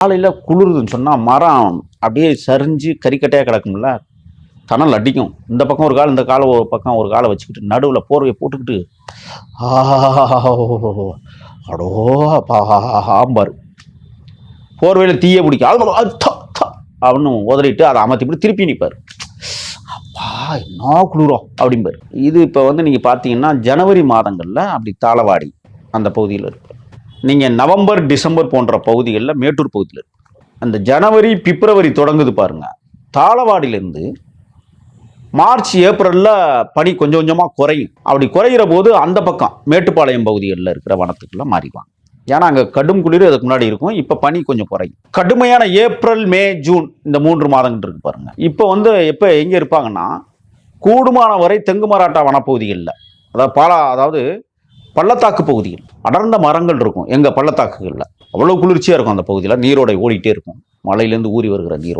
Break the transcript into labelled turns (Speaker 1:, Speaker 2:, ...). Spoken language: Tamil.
Speaker 1: காலையில் குளிருதுன்னு சொன்னால் மரம் அப்படியே சரிஞ்சு கறிக்கட்டையாக கிடக்கும்ல. தணல் அடிக்கும். இந்த பக்கம் ஒரு கால் இந்த காலை ஒரு பக்கம் ஒரு காலை வச்சுக்கிட்டு நடுவில் போர்வையை போட்டுக்கிட்டு ஆஹ் அடோ பாம்பார் போர்வையில் தீயை பிடிக்கும். த, அப்படின்னு உதறிட்டு அதை அமர்த்திவிட்டு திருப்பி நிற்பார் அப்பா என்ன குளிரும் அப்படிம்பார். இது இப்போ வந்து நீங்கள் பார்த்தீங்கன்னா ஜனவரி மாதங்களில் அப்படி தாளவாடி அந்த பகுதியில் இருப்பார் நீங்கள் நவம்பர் டிசம்பர் போன்ற பகுதிகளில் மேட்டூர் பகுதியில் இருக்கு. அந்த ஜனவரி பிப்ரவரி தொடங்குது பாருங்க. தாளவாடியிலேருந்து மார்ச் ஏப்ரலில் பனி கொஞ்சம் கொஞ்சமாக குறையும். அப்படி குறையிற போது அந்த பக்கம் மேட்டுப்பாளையம் பகுதிகளில் இருக்கிற வனத்துக்குள்ள மாறிவாங்க ஏன்னா அங்கே கடும் குளிர் அதுக்கு முன்னாடி இருக்கும். இப்போ பனி கொஞ்சம் குறையும். கடுமையான ஏப்ரல் மே ஜூன் இந்த மூன்று மாதங்கள் இருக்கு பாருங்க. இப்போ வந்து எப்போ எங்கே இருப்பாங்கன்னா கூடுமான வரை தெங்கு மராட்டா வனப்பகுதிகளில். அதாவது பாலா அதாவது பள்ளத்தாக்கு பகுதியில் அடர்ந்த மரங்கள் இருக்கும் எங்கள் பள்ளத்தாக்குகளில். அவ்வளோ குளிர்ச்சியாக இருக்கும் அந்த பகுதியில். நீரோடை ஓடிட்டே இருக்கும். மலையிலேருந்து ஊறி வருகிற நீரோடை